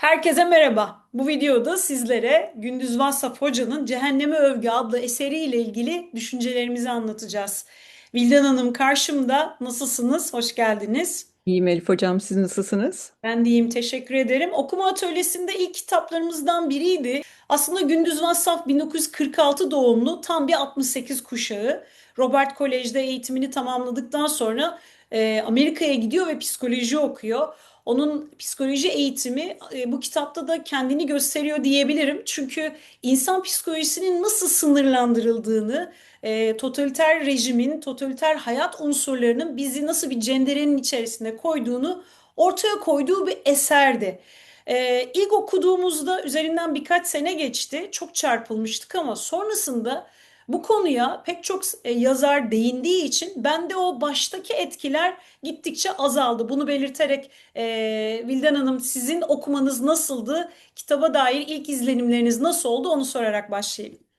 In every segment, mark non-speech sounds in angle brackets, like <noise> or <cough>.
Herkese merhaba. Bu videoda sizlere Gündüz Vassaf Hoca'nın Cehenneme Övgü adlı eseriyle ilgili düşüncelerimizi anlatacağız. Vildan Hanım karşımda. Nasılsınız? Hoş geldiniz. İyiyim Elif Hocam, siz nasılsınız? Ben de iyiyim, teşekkür ederim. Okuma atölyesinde ilk kitaplarımızdan biriydi. Aslında Gündüz Vassaf 1946 doğumlu, tam bir 68 kuşağı. Robert Kolej'de eğitimini tamamladıktan sonra e, Amerika'ya gidiyor ve psikoloji okuyor. Onun psikoloji eğitimi e, bu kitapta da kendini gösteriyor diyebilirim. Çünkü insan psikolojisinin nasıl sınırlandırıldığını, e, totaliter rejimin, totaliter hayat unsurlarının bizi nasıl bir cenderenin içerisine koyduğunu ortaya koyduğu bir eserdi. E, ilk okuduğumuzda üzerinden birkaç sene geçti. Çok çarpılmıştık ama sonrasında bu konuya pek çok e, yazar değindiği için bende o baştaki etkiler gittikçe azaldı. Bunu belirterek e, Vildan Hanım sizin okumanız nasıldı? Kitaba dair ilk izlenimleriniz nasıl oldu? Onu sorarak başlayayım.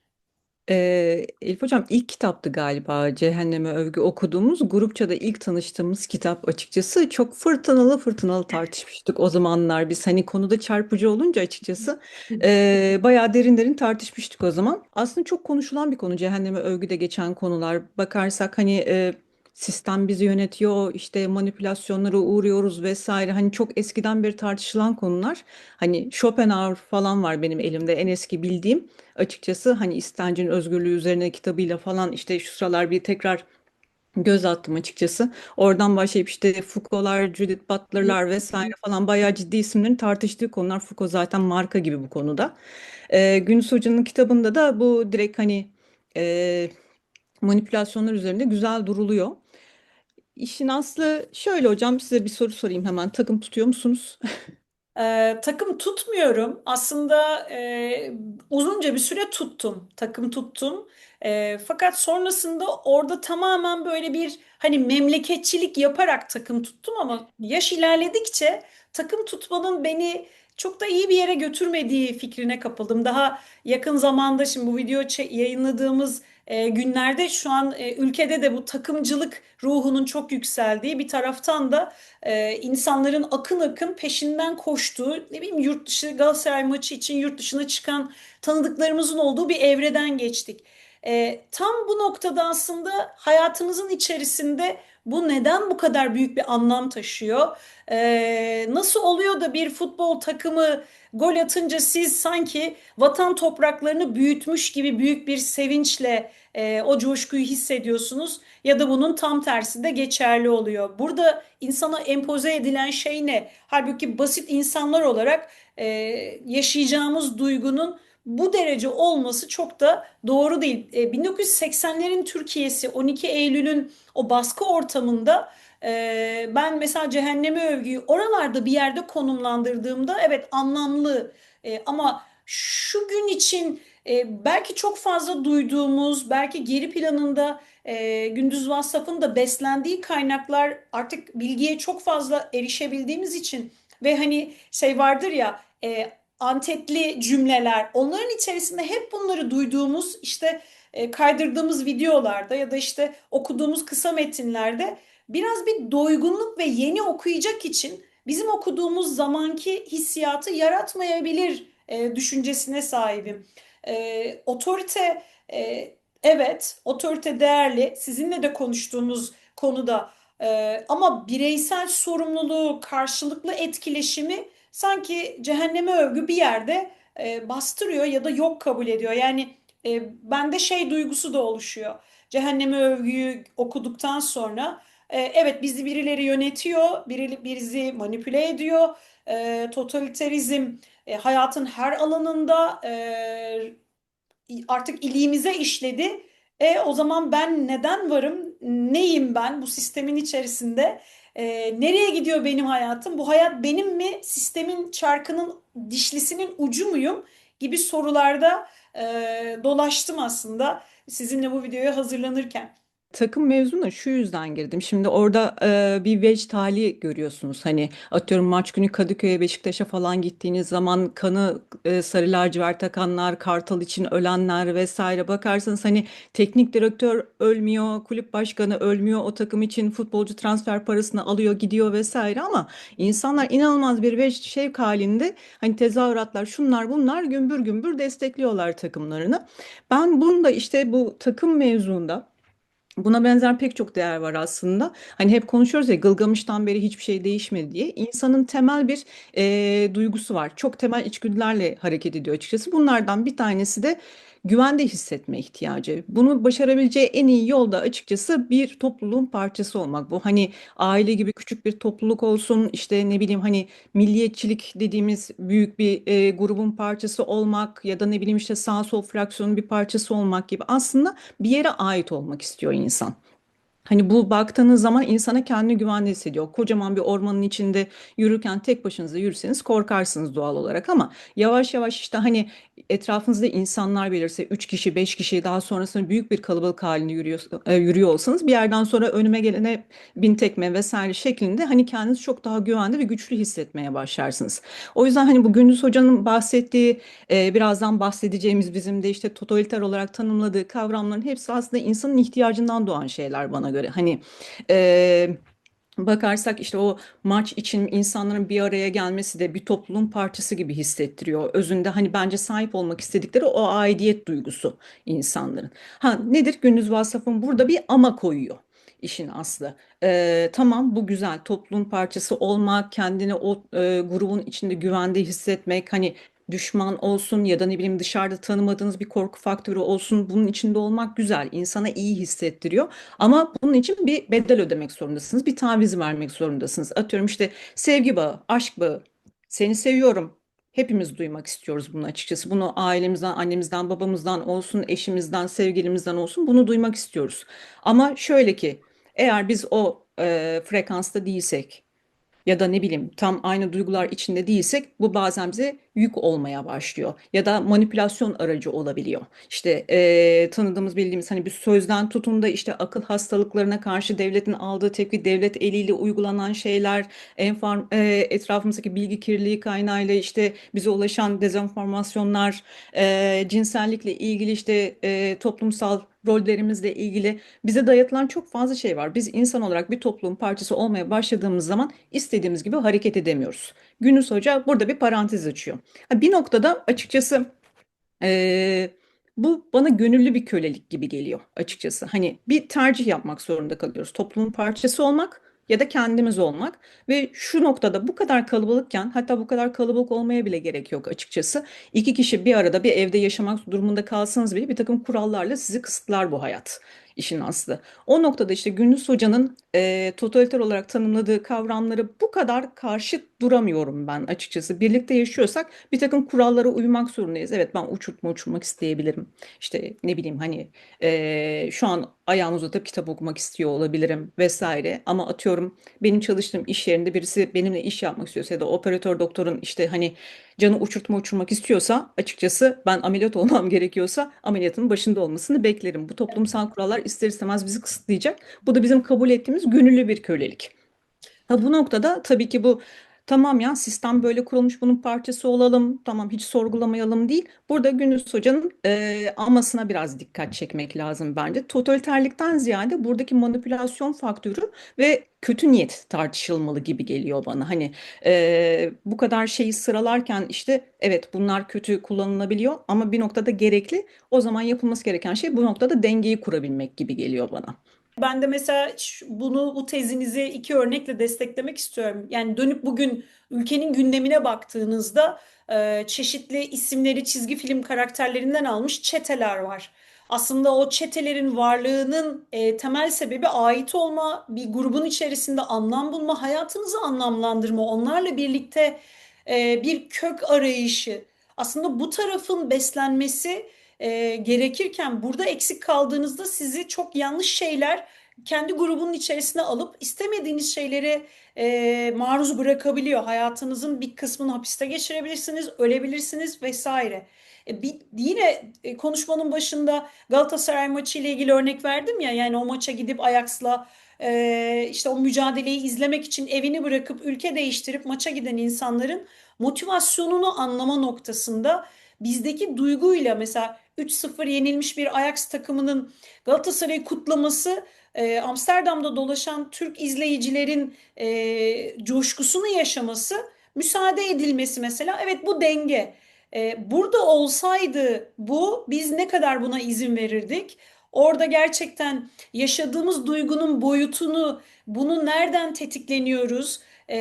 Ee, Elif Hocam ilk kitaptı galiba Cehenneme Övgü okuduğumuz. Grupça da ilk tanıştığımız kitap açıkçası. Çok fırtınalı fırtınalı tartışmıştık o zamanlar biz. Hani konuda çarpıcı olunca açıkçası <laughs> ee, bayağı derin derin tartışmıştık o zaman. Aslında çok konuşulan bir konu Cehenneme Övgü'de geçen konular. Bakarsak hani e, sistem bizi yönetiyor işte manipülasyonlara uğruyoruz vesaire hani çok eskiden beri tartışılan konular hani Schopenhauer falan var benim elimde en eski bildiğim. Açıkçası hani İstencin Özgürlüğü üzerine kitabıyla falan işte şu sıralar bir tekrar göz attım açıkçası. Oradan başlayıp işte Foucault'lar, Judith Butler'lar vesaire falan bayağı ciddi isimlerin tartıştığı konular. Foucault zaten marka gibi bu konuda. Ee, Gündüz Hoca'nın kitabında da bu direkt hani e, manipülasyonlar üzerinde güzel duruluyor. İşin aslı şöyle hocam size bir soru sorayım hemen. Takım tutuyor musunuz? <laughs> Ee, takım tutmuyorum. Aslında e, uzunca bir süre tuttum. Takım tuttum. Ee, fakat sonrasında orada tamamen böyle bir hani memleketçilik yaparak takım tuttum ama yaş ilerledikçe takım tutmanın beni çok da iyi bir yere götürmediği fikrine kapıldım. Daha yakın zamanda şimdi bu video yayınladığımız e, günlerde şu an e, ülkede de bu takımcılık ruhunun çok yükseldiği bir taraftan da e, insanların akın akın peşinden koştuğu, ne bileyim yurt dışı Galatasaray maçı için yurt dışına çıkan tanıdıklarımızın olduğu bir evreden geçtik. E, tam bu noktada aslında hayatımızın içerisinde bu neden bu kadar büyük bir anlam taşıyor? E, nasıl oluyor da bir futbol takımı gol atınca siz sanki vatan topraklarını büyütmüş gibi büyük bir sevinçle e, o coşkuyu hissediyorsunuz ya da bunun tam tersi de geçerli oluyor. Burada insana empoze edilen şey ne? Halbuki basit insanlar olarak e, yaşayacağımız duygunun bu derece olması çok da doğru değil. E, 1980'lerin Türkiye'si 12 Eylül'ün o baskı ortamında e, ben mesela Cehenneme Övgü'yü oralarda bir yerde konumlandırdığımda evet anlamlı E, ama şu gün için e, belki çok fazla duyduğumuz belki geri planında e, Gündüz Vassaf'ın da beslendiği kaynaklar artık bilgiye çok fazla erişebildiğimiz için ve hani şey vardır ya e, antetli cümleler onların içerisinde hep bunları duyduğumuz işte e, kaydırdığımız videolarda ya da işte okuduğumuz kısa metinlerde biraz bir doygunluk ve yeni okuyacak için bizim okuduğumuz zamanki hissiyatı yaratmayabilir e, düşüncesine sahibim. E, otorite evet otorite değerli sizinle de konuştuğumuz konuda ama bireysel sorumluluğu karşılıklı etkileşimi sanki cehenneme övgü bir yerde e, bastırıyor ya da yok kabul ediyor. Yani e, bende şey duygusu da oluşuyor. Cehenneme övgüyü okuduktan sonra e, evet bizi birileri yönetiyor, biri bizi manipüle ediyor. E, totaliterizm e, hayatın her alanında e, artık iliğimize işledi. E, o zaman ben neden varım? Neyim ben bu sistemin içerisinde? E, nereye gidiyor benim hayatım? Bu hayat benim mi? Sistemin çarkının dişlisinin ucu muyum? Gibi sorularda e, dolaştım aslında sizinle bu videoya hazırlanırken. Takım mevzuna şu yüzden girdim. Şimdi orada e, bir vecd hali görüyorsunuz. Hani atıyorum maç günü Kadıköy'e, Beşiktaş'a falan gittiğiniz zaman kanı e, sarı lacivert takanlar, Kartal için ölenler vesaire bakarsanız hani teknik direktör ölmüyor, kulüp başkanı ölmüyor, o takım için futbolcu transfer parasını alıyor, gidiyor vesaire ama insanlar inanılmaz bir vecd şevk halinde hani tezahüratlar şunlar bunlar gümbür gümbür destekliyorlar takımlarını. Ben bunu da işte bu takım mevzuunda Buna benzer pek çok değer var aslında. Hani hep konuşuyoruz ya Gılgamış'tan beri hiçbir şey değişmedi diye. İnsanın temel bir e, duygusu var. Çok temel içgüdülerle hareket ediyor açıkçası. Bunlardan bir tanesi de güvende hissetme ihtiyacı. Bunu başarabileceği en iyi yol da açıkçası bir topluluğun parçası olmak. Bu hani aile gibi küçük bir topluluk olsun, işte ne bileyim hani milliyetçilik dediğimiz büyük bir e, grubun parçası olmak ya da ne bileyim işte sağ sol fraksiyonun bir parçası olmak gibi aslında bir yere ait olmak istiyor insan. Hani bu baktığınız zaman insana kendini güvende hissediyor. Kocaman bir ormanın içinde yürürken tek başınıza yürüseniz korkarsınız doğal olarak ama yavaş yavaş işte hani etrafınızda insanlar belirse 3 kişi 5 kişi daha sonrasında büyük bir kalabalık halinde yürüyor, e, yürüyor olsanız bir yerden sonra önüme gelene bin tekme vesaire şeklinde hani kendinizi çok daha güvende ve güçlü hissetmeye başlarsınız. O yüzden hani bu Gündüz Hoca'nın bahsettiği e, birazdan bahsedeceğimiz bizim de işte totaliter olarak tanımladığı kavramların hepsi aslında insanın ihtiyacından doğan şeyler bana göre. Hani e, bakarsak işte o maç için insanların bir araya gelmesi de bir topluluğun parçası gibi hissettiriyor. Özünde hani bence sahip olmak istedikleri o aidiyet duygusu insanların. Ha nedir? Gündüz Vasaf'ın burada bir ama koyuyor işin aslı. Ee, tamam bu güzel topluluğun parçası olmak, kendini o e, grubun içinde güvende hissetmek, hani düşman olsun ya da ne bileyim dışarıda tanımadığınız bir korku faktörü olsun bunun içinde olmak güzel, insana iyi hissettiriyor. Ama bunun için bir bedel ödemek zorundasınız, bir taviz vermek zorundasınız. Atıyorum işte sevgi bağı, aşk bağı, seni seviyorum. Hepimiz duymak istiyoruz bunu açıkçası. Bunu ailemizden, annemizden, babamızdan olsun, eşimizden, sevgilimizden olsun bunu duymak istiyoruz. Ama şöyle ki eğer biz o e, frekansta değilsek, ya da ne bileyim tam aynı duygular içinde değilsek bu bazen bize yük olmaya başlıyor ya da manipülasyon aracı olabiliyor. İşte eee, tanıdığımız bildiğimiz hani bir sözden tutun da işte akıl hastalıklarına karşı devletin aldığı tepki, devlet eliyle uygulanan şeyler, enform, eee, etrafımızdaki bilgi kirliliği kaynağıyla işte bize ulaşan dezenformasyonlar, eee, cinsellikle ilgili işte eee, toplumsal rollerimizle ilgili bize dayatılan çok fazla şey var. Biz insan olarak bir toplumun parçası olmaya başladığımız zaman istediğimiz gibi hareket edemiyoruz. Günüz Hoca burada bir parantez açıyor. Bir noktada açıkçası ee, bu bana gönüllü bir kölelik gibi geliyor açıkçası. Hani bir tercih yapmak zorunda kalıyoruz. Toplumun parçası olmak ya da kendimiz olmak ve şu noktada bu kadar kalabalıkken hatta bu kadar kalabalık olmaya bile gerek yok açıkçası. İki kişi bir arada bir evde yaşamak durumunda kalsanız bile bir takım kurallarla sizi kısıtlar bu hayat. İşin aslı. O noktada işte Gündüz Hoca'nın e, totaliter olarak tanımladığı kavramları bu kadar karşıt duramıyorum ben açıkçası. Birlikte yaşıyorsak bir takım kurallara uymak zorundayız. Evet ben uçurtma uçurmak isteyebilirim. İşte ne bileyim hani e, şu an ayağımı uzatıp kitap okumak istiyor olabilirim vesaire. Ama atıyorum benim çalıştığım iş yerinde birisi benimle iş yapmak istiyorsa ya da operatör doktorun işte hani canı uçurtma uçurmak istiyorsa açıkçası ben ameliyat <laughs> olmam gerekiyorsa ameliyatın başında olmasını beklerim. Bu toplumsal kurallar ister istemez bizi kısıtlayacak. Bu da bizim kabul ettiğimiz gönüllü bir kölelik. Ha, bu noktada tabii ki bu tamam ya sistem böyle kurulmuş bunun parçası olalım tamam hiç sorgulamayalım değil. Burada Gündüz Hoca'nın e, amasına biraz dikkat çekmek lazım bence. Totaliterlikten ziyade buradaki manipülasyon faktörü ve kötü niyet tartışılmalı gibi geliyor bana. Hani e, bu kadar şeyi sıralarken işte evet bunlar kötü kullanılabiliyor ama bir noktada gerekli. O zaman yapılması gereken şey bu noktada dengeyi kurabilmek gibi geliyor bana. Ben de mesela bunu bu tezinizi iki örnekle desteklemek istiyorum. Yani dönüp bugün ülkenin gündemine baktığınızda e, çeşitli isimleri çizgi film karakterlerinden almış çeteler var. Aslında o çetelerin varlığının e, temel sebebi ait olma, bir grubun içerisinde anlam bulma, hayatınızı anlamlandırma, onlarla birlikte e, bir kök arayışı. Aslında bu tarafın beslenmesi e, gerekirken burada eksik kaldığınızda sizi çok yanlış şeyler kendi grubunun içerisine alıp istemediğiniz şeyleri e, maruz bırakabiliyor. Hayatınızın bir kısmını hapiste geçirebilirsiniz, ölebilirsiniz vesaire. E, bir, yine e, konuşmanın başında Galatasaray maçı ile ilgili örnek verdim ya yani o maça gidip Ajax'la e, işte o mücadeleyi izlemek için evini bırakıp ülke değiştirip maça giden insanların motivasyonunu anlama noktasında bizdeki duyguyla mesela 3-0 yenilmiş bir Ajax takımının Galatasaray'ı kutlaması e, Amsterdam'da dolaşan Türk izleyicilerin e, coşkusunu yaşaması müsaade edilmesi mesela evet bu denge. E, burada olsaydı bu biz ne kadar buna izin verirdik? Orada gerçekten yaşadığımız duygunun boyutunu, bunu nereden tetikleniyoruz? E,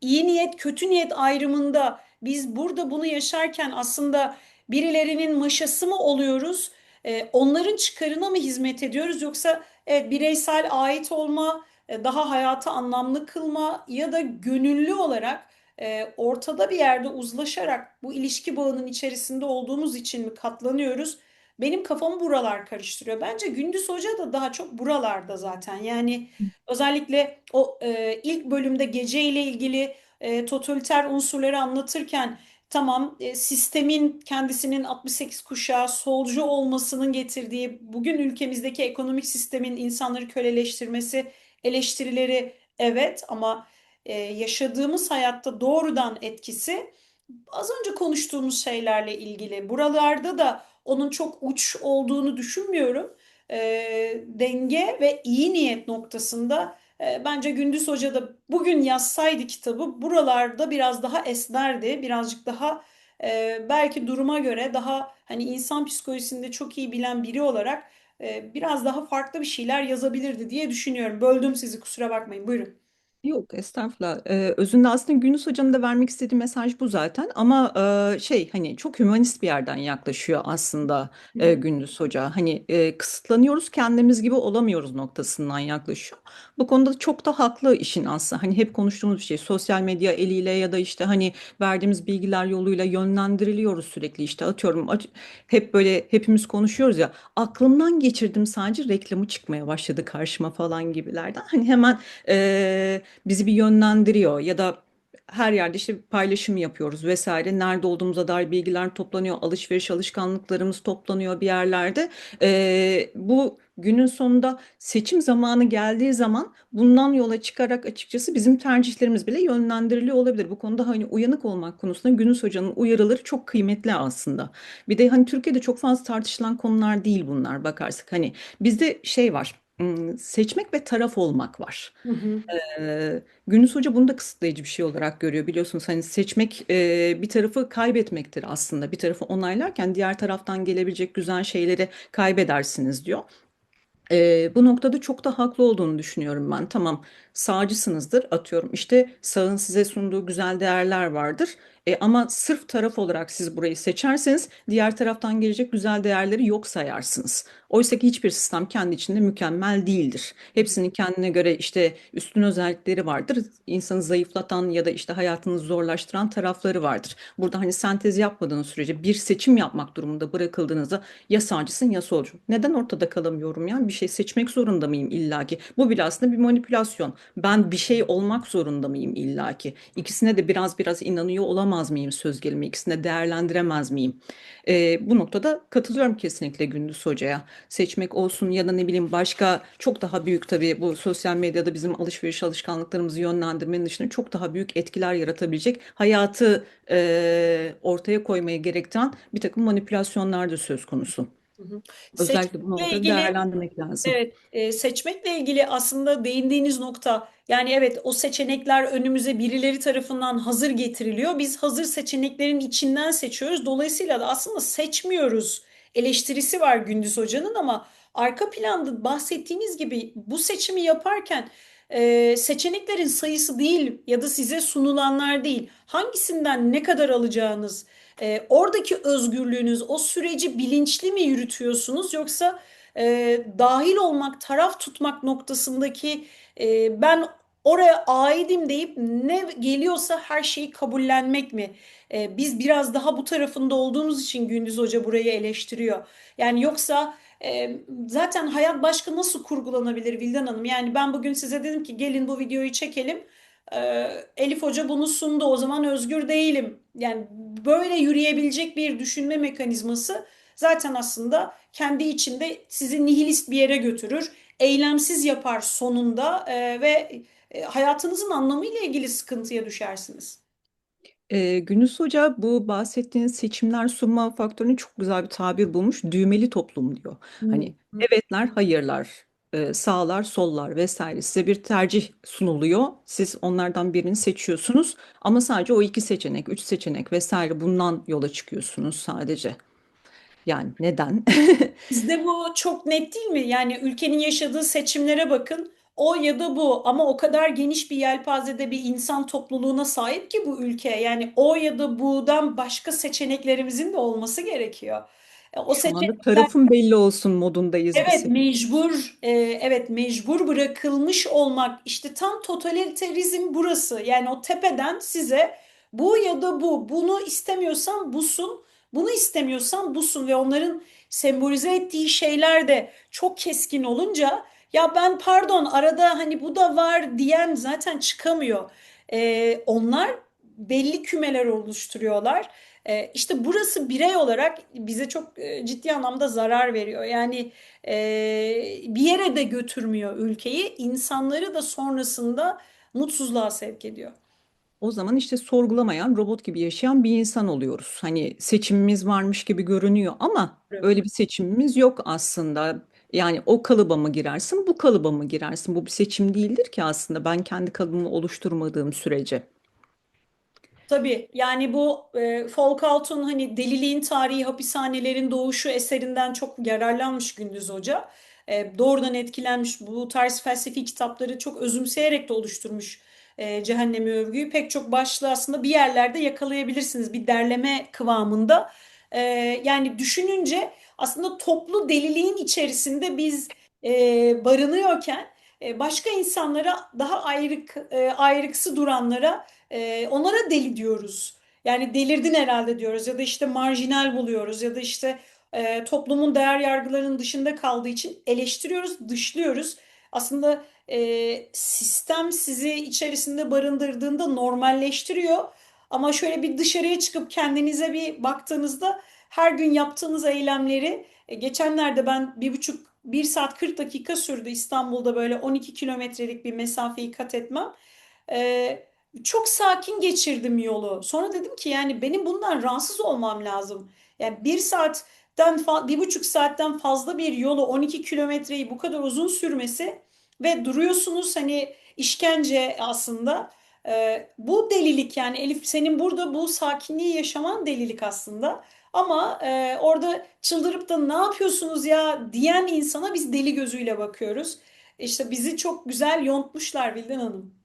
iyi niyet, kötü niyet ayrımında biz burada bunu yaşarken aslında birilerinin maşası mı oluyoruz? E, onların çıkarına mı hizmet ediyoruz yoksa evet, bireysel ait olma, e, daha hayatı anlamlı kılma ya da gönüllü olarak e, ortada bir yerde uzlaşarak bu ilişki bağının içerisinde olduğumuz için mi katlanıyoruz? Benim kafamı buralar karıştırıyor. Bence Gündüz Hoca da daha çok buralarda zaten. Yani özellikle o e, ilk bölümde gece ile ilgili e, totaliter unsurları anlatırken tamam e, sistemin kendisinin 68 kuşağı solcu olmasının getirdiği bugün ülkemizdeki ekonomik sistemin insanları köleleştirmesi eleştirileri evet ama e, yaşadığımız hayatta doğrudan etkisi az önce konuştuğumuz şeylerle ilgili. Buralarda da onun çok uç olduğunu düşünmüyorum. E, denge ve iyi niyet noktasında bence Gündüz Hoca da bugün yazsaydı kitabı buralarda biraz daha esnerdi. Birazcık daha e, belki duruma göre daha hani insan psikolojisinde çok iyi bilen biri olarak e, biraz daha farklı bir şeyler yazabilirdi diye düşünüyorum. Böldüm sizi kusura bakmayın. Buyurun. Yok estağfurullah. Ee, özünde aslında Gündüz Hoca'nın da vermek istediği mesaj bu zaten. Ama e, şey hani çok hümanist bir yerden yaklaşıyor aslında e. Gündüz Hoca. Hani e, kısıtlanıyoruz kendimiz gibi olamıyoruz noktasından yaklaşıyor. Bu konuda çok da haklı işin aslında. Hani hep konuştuğumuz bir şey sosyal medya eliyle ya da işte hani verdiğimiz bilgiler yoluyla yönlendiriliyoruz sürekli işte atıyorum hep böyle hepimiz konuşuyoruz ya aklımdan geçirdim sadece reklamı çıkmaya başladı karşıma falan gibilerden. Hani hemen e, bizi bir yönlendiriyor ya da her yerde işte paylaşım yapıyoruz vesaire. Nerede olduğumuza dair bilgiler toplanıyor, alışveriş alışkanlıklarımız toplanıyor bir yerlerde. Ee, bu günün sonunda seçim zamanı geldiği zaman bundan yola çıkarak açıkçası bizim tercihlerimiz bile yönlendiriliyor olabilir. Bu konuda hani uyanık olmak konusunda Günüz Hoca'nın uyarıları çok kıymetli aslında. Bir de hani Türkiye'de çok fazla tartışılan konular değil bunlar bakarsak. Hani bizde şey var. Seçmek ve taraf olmak var. Hı hı. Ee, Gündüz Hoca bunu da kısıtlayıcı bir şey olarak görüyor. Biliyorsunuz hani seçmek e, bir tarafı kaybetmektir aslında. Bir tarafı onaylarken diğer taraftan gelebilecek güzel şeyleri kaybedersiniz diyor. Ee, bu noktada çok da haklı olduğunu düşünüyorum ben. Tamam, sağcısınızdır atıyorum. İşte sağın size sunduğu güzel değerler vardır. E, ama sırf taraf olarak siz burayı seçerseniz diğer taraftan gelecek güzel değerleri yok sayarsınız. Oysa ki hiçbir sistem kendi içinde mükemmel değildir. Hepsinin kendine göre işte üstün özellikleri vardır. İnsanı zayıflatan ya da işte hayatını zorlaştıran tarafları vardır. Burada hani sentez yapmadığınız sürece bir seçim yapmak durumunda bırakıldığınızda ya sağcısın ya solcu. Neden ortada kalamıyorum ya? Bir şey seçmek zorunda mıyım illaki? Bu bile aslında bir manipülasyon. Ben bir şey olmak zorunda mıyım illaki? İkisine de biraz biraz inanıyor olamaz mıyım söz gelimi? İkisini de değerlendiremez miyim? Ee, bu noktada katılıyorum kesinlikle Gündüz Hoca'ya. Seçmek olsun ya da ne bileyim başka çok daha büyük tabii bu sosyal medyada bizim alışveriş alışkanlıklarımızı yönlendirmenin dışında çok daha büyük etkiler yaratabilecek hayatı e, ortaya koymayı gerektiren bir takım manipülasyonlar da söz konusu. Hı hı. Özellikle bu noktada ilgili değerlendirmek lazım. Evet, e, seçmekle ilgili aslında değindiğiniz nokta yani evet o seçenekler önümüze birileri tarafından hazır getiriliyor. Biz hazır seçeneklerin içinden seçiyoruz. Dolayısıyla da aslında seçmiyoruz eleştirisi var Gündüz Hoca'nın ama arka planda bahsettiğiniz gibi bu seçimi yaparken e, seçeneklerin sayısı değil ya da size sunulanlar değil. Hangisinden ne kadar alacağınız, e, oradaki özgürlüğünüz, o süreci bilinçli mi yürütüyorsunuz yoksa e, dahil olmak, taraf tutmak noktasındaki e, ben oraya aidim deyip ne geliyorsa her şeyi kabullenmek mi? E, biz biraz daha bu tarafında olduğumuz için Gündüz Hoca burayı eleştiriyor. Yani yoksa E, zaten hayat başka nasıl kurgulanabilir Vildan Hanım? Yani ben bugün size dedim ki gelin bu videoyu çekelim. E, Elif Hoca bunu sundu. O zaman özgür değilim. Yani böyle yürüyebilecek bir düşünme mekanizması zaten aslında kendi içinde sizi nihilist bir yere götürür. Eylemsiz yapar sonunda e, ve e, hayatınızın anlamıyla ilgili sıkıntıya düşersiniz. Ee, Gündüz Hoca bu bahsettiğiniz seçimler sunma faktörünü çok güzel bir tabir bulmuş. Düğmeli toplum diyor. Hmm. Hani evetler, hayırlar, sağlar, sollar vesaire size bir tercih sunuluyor. Siz onlardan birini seçiyorsunuz ama sadece o iki seçenek, üç seçenek vesaire bundan yola çıkıyorsunuz sadece. Yani neden? <laughs> Bizde bu çok net değil mi? Yani ülkenin yaşadığı seçimlere bakın. O ya da bu ama o kadar geniş bir yelpazede bir insan topluluğuna sahip ki bu ülke. Yani o ya da bu'dan başka seçeneklerimizin de olması gerekiyor. E, O Şu anda tarafın belli olsun modundayız Evet biz. mecbur e, evet mecbur bırakılmış olmak işte tam totalitarizm burası yani o tepeden size bu ya da bu bunu istemiyorsan busun bunu istemiyorsan busun ve onların sembolize ettiği şeyler de çok keskin olunca ya ben pardon arada hani bu da var diyen zaten çıkamıyor. E, onlar belli kümeler oluşturuyorlar. E, işte burası birey olarak bize çok e, ciddi anlamda zarar veriyor. Yani e, bir yere de götürmüyor ülkeyi, insanları da sonrasında mutsuzluğa sevk ediyor. O zaman işte sorgulamayan, robot gibi yaşayan bir insan oluyoruz. Hani seçimimiz varmış gibi görünüyor ama öyle bir seçimimiz yok aslında. Yani o kalıba mı girersin, bu kalıba mı girersin? Bu bir seçim değildir ki aslında ben kendi kalıbımı oluşturmadığım sürece. Tabii yani bu e, Folkhalt'un hani Deliliğin Tarihi Hapishanelerin Doğuşu eserinden çok yararlanmış Gündüz Hoca. E, doğrudan etkilenmiş bu tarz felsefi kitapları çok özümseyerek de oluşturmuş e, Cehennemi Övgü'yü. Pek çok başlığı aslında bir yerlerde yakalayabilirsiniz bir derleme kıvamında. E, yani düşününce aslında toplu deliliğin içerisinde biz e, barınıyorken e, başka insanlara daha ayrık, e, ayrıksı duranlara ee, onlara deli diyoruz. Yani delirdin herhalde diyoruz ya da işte marjinal buluyoruz ya da işte e, toplumun değer yargılarının dışında kaldığı için eleştiriyoruz, dışlıyoruz. Aslında e, sistem sizi içerisinde barındırdığında normalleştiriyor. Ama şöyle bir dışarıya çıkıp kendinize bir baktığınızda her gün yaptığınız eylemleri e, geçenlerde ben bir buçuk bir saat 40 dakika sürdü İstanbul'da böyle 12 kilometrelik bir mesafeyi kat etmem. Ee, çok sakin geçirdim yolu. Sonra dedim ki yani benim bundan rahatsız olmam lazım. Yani bir saatten, bir buçuk saatten fazla bir yolu 12 kilometreyi bu kadar uzun sürmesi ve duruyorsunuz hani işkence aslında. Ee, bu delilik yani Elif senin burada bu sakinliği yaşaman delilik aslında. Ama e, orada çıldırıp da ne yapıyorsunuz ya diyen insana biz deli gözüyle bakıyoruz. İşte bizi çok güzel yontmuşlar Vildan Hanım.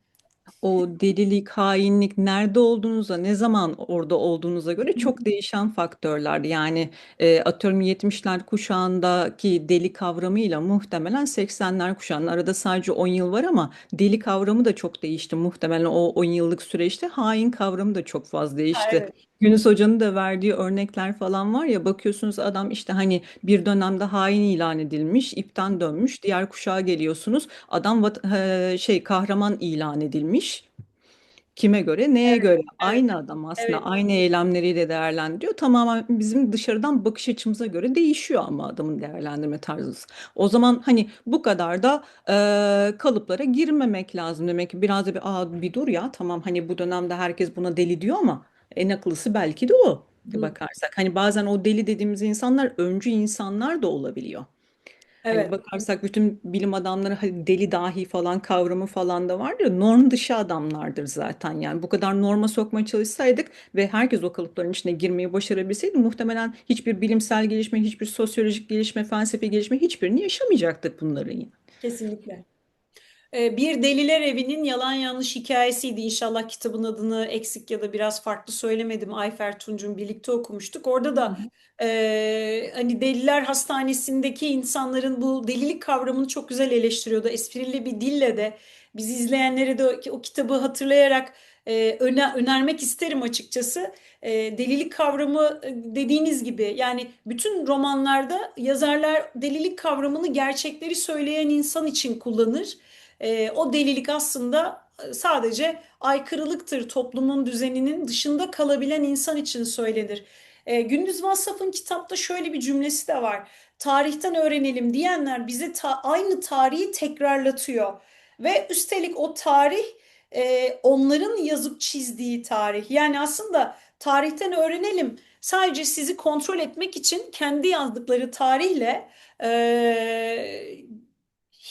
O delilik, hainlik nerede olduğunuza, ne zaman orada olduğunuza göre çok değişen faktörler. Yani e, atıyorum 70'ler kuşağındaki deli kavramıyla muhtemelen 80'ler kuşağının arada sadece 10 yıl var ama deli kavramı da çok değişti. Muhtemelen o 10 yıllık süreçte hain kavramı da çok fazla değişti. evet, Yunus Hoca'nın da verdiği örnekler falan var ya bakıyorsunuz adam işte hani bir dönemde hain ilan edilmiş, ipten dönmüş. Diğer kuşağa geliyorsunuz. Adam vat- şey kahraman ilan edilmiş. Kime göre, neye evet, göre? evet, Aynı adam aslında evet. aynı eylemleriyle değerlendiriyor. Tamamen bizim dışarıdan bakış açımıza göre değişiyor ama adamın değerlendirme tarzı. O zaman hani bu kadar da e, kalıplara girmemek lazım. Demek ki biraz da bir, Aa, bir dur ya tamam hani bu dönemde herkes buna deli diyor ama en akıllısı belki de o Hı, bakarsak. Hani bazen o deli dediğimiz insanlar öncü insanlar da olabiliyor. Hani Evet, bakarsak bütün bilim adamları hani deli dahi falan kavramı falan da var ya norm dışı adamlardır zaten yani bu kadar norma sokmaya çalışsaydık ve herkes o kalıpların içine girmeyi başarabilseydi muhtemelen hiçbir bilimsel gelişme, hiçbir sosyolojik gelişme, felsefi gelişme hiçbirini yaşamayacaktık bunların. kesinlikle. Ee, Bir Deliler Evi'nin yalan yanlış hikayesiydi. İnşallah kitabın adını eksik ya da biraz farklı söylemedim. Ayfer Tunç'un birlikte okumuştuk. Orada da e, hani Deliler Hastanesi'ndeki insanların bu delilik kavramını çok güzel eleştiriyordu. Esprili bir dille de biz izleyenlere de o, o kitabı hatırlayarak e, öne- önermek isterim açıkçası. E, delilik kavramı e, dediğiniz gibi yani bütün romanlarda yazarlar delilik kavramını gerçekleri söyleyen insan için kullanır. E, o delilik aslında e, sadece aykırılıktır toplumun düzeninin dışında kalabilen insan için söylenir. E, Gündüz Vassaf'ın kitapta şöyle bir cümlesi de var. Tarihten öğrenelim diyenler bize ta- aynı tarihi tekrarlatıyor. Ve üstelik o tarih e, onların yazıp çizdiği tarih. Yani aslında tarihten öğrenelim. Sadece sizi kontrol etmek için kendi yazdıkları tarihle e,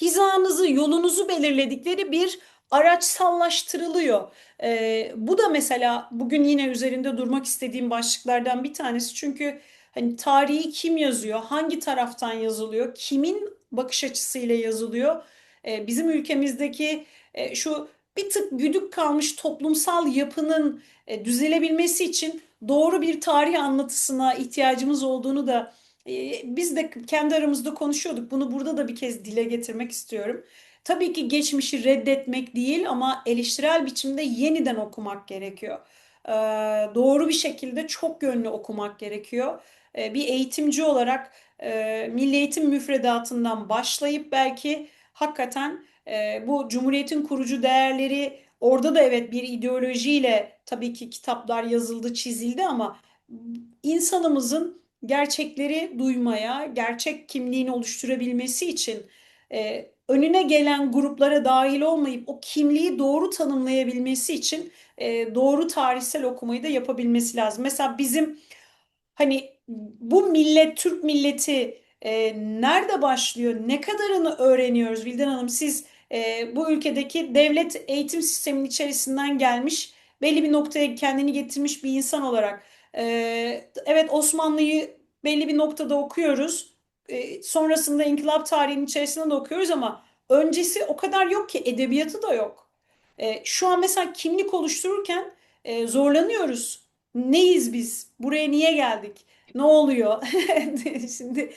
hizanızı, yolunuzu belirledikleri bir araçsallaştırılıyor. Ee, bu da mesela bugün yine üzerinde durmak istediğim başlıklardan bir tanesi. Çünkü hani tarihi kim yazıyor, hangi taraftan yazılıyor, kimin bakış açısıyla yazılıyor? Ee, bizim ülkemizdeki e, şu bir tık güdük kalmış toplumsal yapının e, düzelebilmesi için doğru bir tarih anlatısına ihtiyacımız olduğunu da e, biz de kendi aramızda konuşuyorduk. Bunu burada da bir kez dile getirmek istiyorum. Tabii ki geçmişi reddetmek değil ama eleştirel biçimde yeniden okumak gerekiyor. Ee, doğru bir şekilde çok yönlü okumak gerekiyor. Ee, bir eğitimci olarak e, Milli Eğitim müfredatından başlayıp belki hakikaten e, bu Cumhuriyet'in kurucu değerleri orada da evet bir ideolojiyle tabii ki kitaplar yazıldı, çizildi ama insanımızın gerçekleri duymaya, gerçek kimliğini oluşturabilmesi için e, önüne gelen gruplara dahil olmayıp o kimliği doğru tanımlayabilmesi için e, doğru tarihsel okumayı da yapabilmesi lazım. Mesela bizim Hani bu millet, Türk milleti e, nerede başlıyor? Ne kadarını öğreniyoruz Vildan Hanım? Siz e, bu ülkedeki devlet eğitim sisteminin içerisinden gelmiş, belli bir noktaya kendini getirmiş bir insan olarak. E, evet Osmanlı'yı belli bir noktada okuyoruz. E, sonrasında inkılap tarihinin içerisinde de okuyoruz ama öncesi o kadar yok ki edebiyatı da yok. E, şu an mesela kimlik oluştururken e, zorlanıyoruz. Neyiz biz? Buraya niye geldik? Ne oluyor? <laughs> Şimdi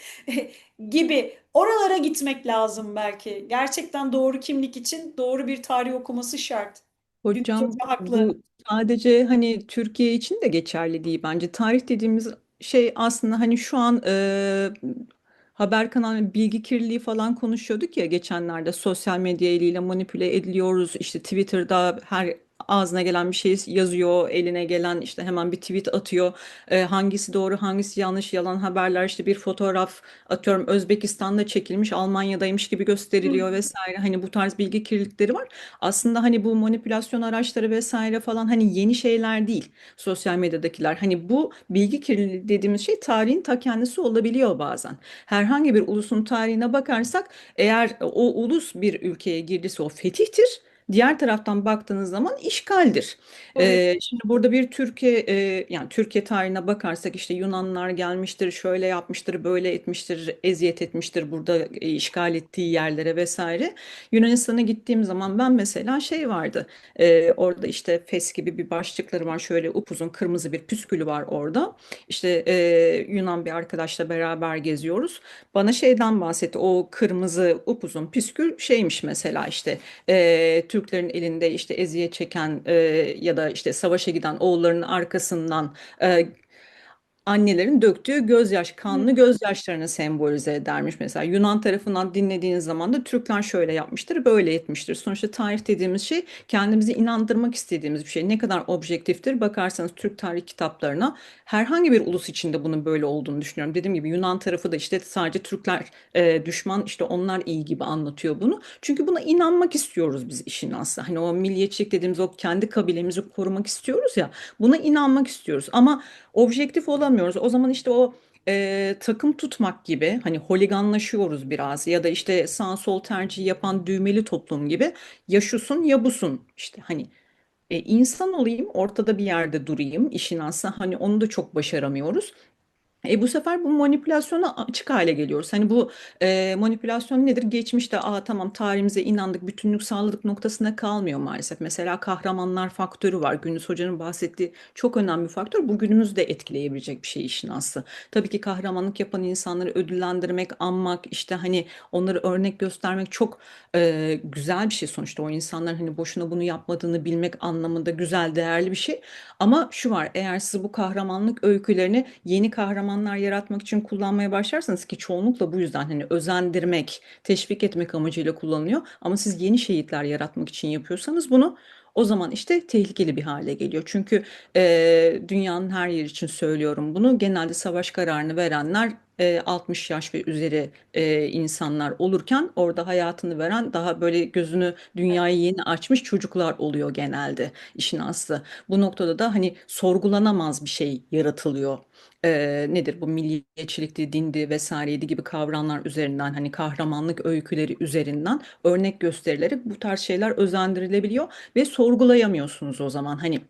gibi oralara gitmek lazım belki. Gerçekten doğru kimlik için doğru bir tarih okuması şart. Hocam Hoca haklı. bu sadece hani Türkiye için de geçerli değil bence. Tarih dediğimiz şey aslında hani şu an e, haber kanalı bilgi kirliliği falan konuşuyorduk ya geçenlerde sosyal medya eliyle manipüle ediliyoruz. İşte Twitter'da her ağzına gelen bir şey yazıyor, eline gelen işte hemen bir tweet atıyor. E, hangisi doğru, hangisi yanlış, yalan haberler işte bir fotoğraf atıyorum Özbekistan'da çekilmiş, Almanya'daymış gibi Hı. gösteriliyor vesaire. Hani bu tarz bilgi kirlilikleri var. Aslında hani bu manipülasyon araçları vesaire falan hani yeni şeyler değil sosyal medyadakiler. Hani bu bilgi kirliliği dediğimiz şey tarihin ta kendisi olabiliyor bazen. Herhangi bir ulusun tarihine bakarsak eğer o ulus bir ülkeye girdiyse o fetihtir. Diğer taraftan baktığınız zaman işgaldir. Evet. Ee, şimdi burada bir Türkiye e, yani Türkiye tarihine bakarsak işte Yunanlar gelmiştir, şöyle yapmıştır, böyle etmiştir, eziyet etmiştir burada e, işgal ettiği yerlere vesaire. Yunanistan'a gittiğim zaman ben mesela şey vardı. e, orada işte Fes gibi bir başlıkları var. Şöyle upuzun kırmızı bir püskülü var orada. İşte e, Yunan bir arkadaşla beraber geziyoruz. Bana şeyden bahsetti. O kırmızı upuzun püskül şeymiş mesela işte e, Türklerin elinde işte eziyet çeken e, ya da işte savaşa giden oğullarının arkasından e, annelerin döktüğü gözyaş, kanlı gözyaşlarını sembolize edermiş. Mesela Yunan tarafından dinlediğiniz zaman da Türkler şöyle yapmıştır, böyle etmiştir. Sonuçta tarih dediğimiz şey kendimizi inandırmak istediğimiz bir şey. Ne kadar objektiftir bakarsanız Türk tarih kitaplarına herhangi bir ulus içinde bunun böyle olduğunu düşünüyorum. Dediğim gibi Yunan tarafı da işte sadece Türkler e, düşman işte onlar iyi gibi anlatıyor bunu. Çünkü buna inanmak istiyoruz biz işin aslı. Hani o milliyetçilik dediğimiz o kendi kabilemizi korumak istiyoruz ya buna inanmak istiyoruz. Ama objektif olamıyoruz. O zaman işte o e, takım tutmak gibi hani holiganlaşıyoruz biraz ya da işte sağ sol tercih yapan düğmeli toplum gibi ya şusun ya busun işte hani e, insan olayım ortada bir yerde durayım işin aslı hani onu da çok başaramıyoruz. E bu sefer bu manipülasyona açık hale geliyoruz. Hani bu e, manipülasyon nedir? Geçmişte aa tamam tarihimize inandık, bütünlük sağladık noktasına kalmıyor maalesef. Mesela kahramanlar faktörü var. Gündüz Hoca'nın bahsettiği çok önemli bir faktör. Bugünümüzü de etkileyebilecek bir şey işin aslı. Tabii ki kahramanlık yapan insanları ödüllendirmek, anmak, işte hani onları örnek göstermek çok e, güzel bir şey sonuçta. O insanların hani boşuna bunu yapmadığını bilmek anlamında güzel, değerli bir şey. Ama şu var, eğer siz bu kahramanlık öykülerini yeni kahramanlar yaratmak için kullanmaya başlarsanız ki çoğunlukla bu yüzden hani özendirmek, teşvik etmek amacıyla kullanılıyor. Ama siz yeni şehitler yaratmak için yapıyorsanız bunu o zaman işte tehlikeli bir hale geliyor. Çünkü e, dünyanın her yeri için söylüyorum bunu. Genelde savaş kararını verenler e, 60 yaş ve üzeri e, insanlar olurken orada hayatını veren daha böyle gözünü dünyayı yeni açmış çocuklar oluyor genelde işin aslı. Bu noktada da hani sorgulanamaz bir şey yaratılıyor. Ee, nedir bu milliyetçilikti, dindi vesaireydi gibi kavramlar üzerinden hani kahramanlık öyküleri üzerinden örnek gösterilerek bu tarz şeyler özendirilebiliyor ve sorgulayamıyorsunuz o zaman. Hani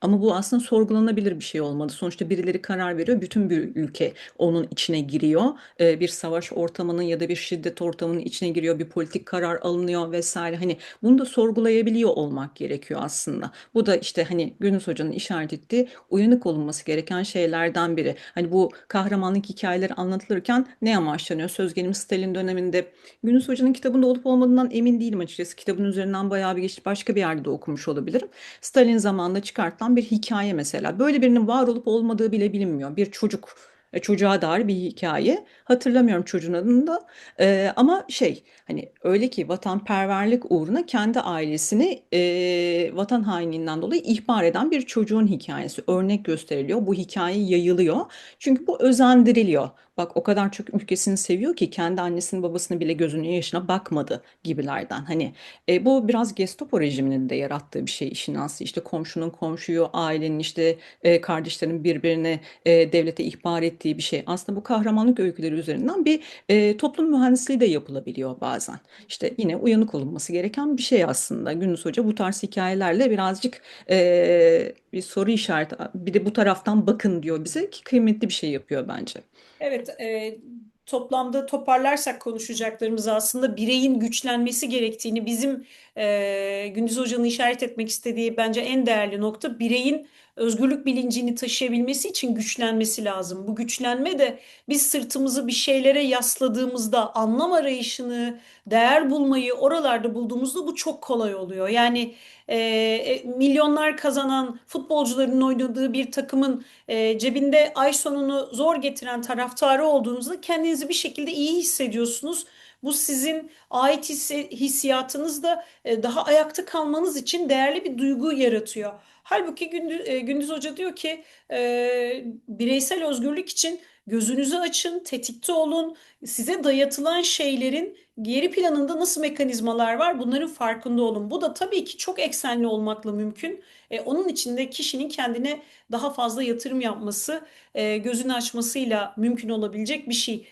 ama bu aslında sorgulanabilir bir şey olmalı. Sonuçta birileri karar veriyor, bütün bir ülke onun içine giriyor. Ee, bir savaş ortamının ya da bir şiddet ortamının içine giriyor, bir politik karar alınıyor vesaire. Hani bunu da sorgulayabiliyor olmak gerekiyor aslında. Bu da işte hani Günüz Hoca'nın işaret ettiği uyanık olunması gereken şeylerden biri. Hani bu kahramanlık hikayeleri anlatılırken ne amaçlanıyor? Söz gelimi Stalin döneminde Günüz Hoca'nın kitabında olup olmadığından emin değilim açıkçası. Kitabın üzerinden bayağı bir geçti. Başka bir yerde de okumuş olabilirim. Stalin zamanında çıkartılan bir hikaye mesela. Böyle birinin var olup olmadığı bile bilinmiyor. Bir çocuk, e, çocuğa dair bir hikaye. Hatırlamıyorum çocuğun adını da. E, ama şey hani öyle ki vatanperverlik uğruna kendi ailesini e, vatan hainliğinden dolayı ihbar eden bir çocuğun hikayesi örnek gösteriliyor. Bu hikaye yayılıyor. Çünkü bu özendiriliyor. Bak o kadar çok ülkesini seviyor ki kendi annesinin babasını bile gözünün yaşına bakmadı gibilerden. Hani e, bu biraz Gestapo rejiminin de yarattığı bir şey işin aslı. İşte komşunun komşuyu, ailenin işte e, kardeşlerin birbirine e, devlete ihbar ettiği bir şey. Aslında bu kahramanlık öyküleri üzerinden bir e, toplum mühendisliği de yapılabiliyor bazen. İşte yine uyanık olunması gereken bir şey aslında. Gündüz Hoca bu tarz hikayelerle birazcık e, bir soru işareti. Bir de bu taraftan bakın diyor bize ki kıymetli bir şey yapıyor bence. Evet, e, toplamda toparlarsak konuşacaklarımızı aslında bireyin güçlenmesi gerektiğini bizim e, Gündüz Hoca'nın işaret etmek istediği bence en değerli nokta bireyin özgürlük bilincini taşıyabilmesi için güçlenmesi lazım. Bu güçlenme de biz sırtımızı bir şeylere yasladığımızda anlam arayışını, değer bulmayı oralarda bulduğumuzda bu çok kolay oluyor. Yani e, milyonlar kazanan futbolcuların oynadığı bir takımın e, cebinde ay sonunu zor getiren taraftarı olduğunuzda kendinizi bir şekilde iyi hissediyorsunuz. Bu sizin ait hissi- hissiyatınızda e, daha ayakta kalmanız için değerli bir duygu yaratıyor. Halbuki Gündüz, e, Gündüz Hoca diyor ki e, bireysel özgürlük için gözünüzü açın, tetikte olun. Size dayatılan şeylerin geri planında nasıl mekanizmalar var bunların farkında olun. Bu da tabii ki çok eksenli olmakla mümkün. Onun için de kişinin kendine daha fazla yatırım yapması, gözünü açmasıyla mümkün olabilecek bir şey.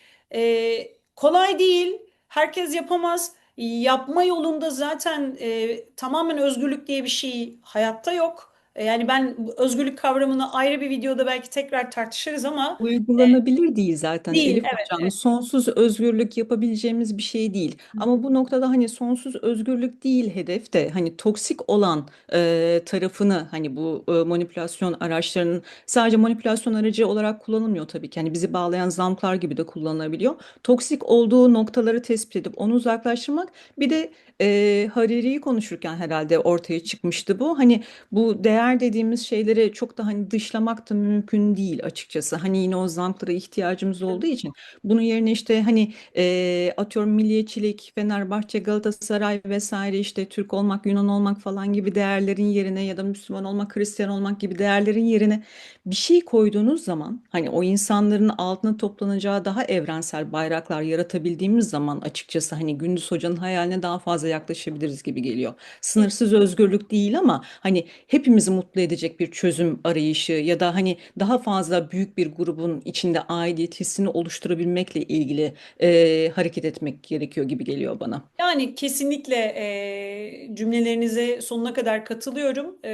Kolay değil, herkes yapamaz. Yapma yolunda zaten e, tamamen özgürlük diye bir şey hayatta yok. E, Yani ben özgürlük kavramını ayrı bir videoda belki tekrar tartışırız ama Uygulanabilir değil zaten değil. Elif Evet, Hocam. evet. Sonsuz özgürlük yapabileceğimiz bir şey değil. Ama bu noktada hani sonsuz özgürlük değil hedef de hani toksik olan e, tarafını hani bu e, manipülasyon araçlarının sadece manipülasyon aracı olarak kullanılmıyor tabii ki. Hani bizi bağlayan zamklar gibi de kullanılabiliyor. Toksik olduğu noktaları tespit edip onu uzaklaştırmak bir de e, Hariri'yi konuşurken herhalde ortaya çıkmıştı bu. Hani bu değer dediğimiz şeyleri çok da hani dışlamak da mümkün değil açıkçası. Hani yine o zanklara ihtiyacımız olduğu için bunun yerine işte hani e, atıyorum milliyetçilik, Fenerbahçe, Galatasaray vesaire işte Türk olmak, Yunan olmak falan gibi değerlerin yerine ya da Müslüman olmak, Hristiyan olmak gibi değerlerin yerine bir şey koyduğunuz zaman hani o insanların altına toplanacağı daha evrensel bayraklar yaratabildiğimiz zaman açıkçası hani Gündüz Hoca'nın hayaline daha fazla yaklaşabiliriz gibi geliyor. Sınırsız özgürlük değil ama hani hepimizin mutlu edecek bir çözüm arayışı ya da hani daha fazla büyük bir grubun içinde aidiyet hissini oluşturabilmekle ilgili e, hareket etmek gerekiyor gibi geliyor bana. Yani kesinlikle e, cümlelerinize sonuna kadar katılıyorum E,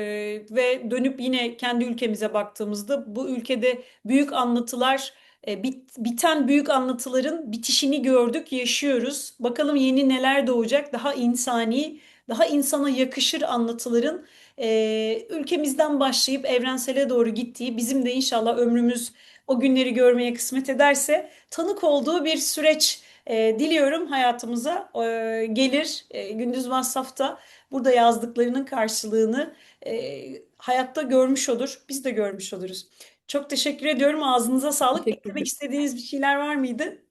ve dönüp yine kendi ülkemize baktığımızda bu ülkede büyük anlatılar, bit- biten büyük anlatıların bitişini gördük, yaşıyoruz. Bakalım yeni neler doğacak, daha insani, daha insana yakışır anlatıların e, ülkemizden başlayıp evrensele doğru gittiği, bizim de inşallah ömrümüz o günleri görmeye kısmet ederse tanık olduğu bir süreç. E, diliyorum hayatımıza e, gelir. E, Gündüz Vassaf da burada yazdıklarının karşılığını e, hayatta görmüş olur. Biz de görmüş oluruz. Çok teşekkür ediyorum. Ağzınıza sağlık. Eklemek istediğiniz bir şeyler var mıydı?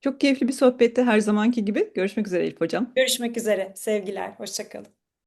Çok keyifli bir sohbetti her zamanki gibi. Görüşmek üzere Elif Hocam. Görüşmek üzere. Sevgiler. Hoşça kalın.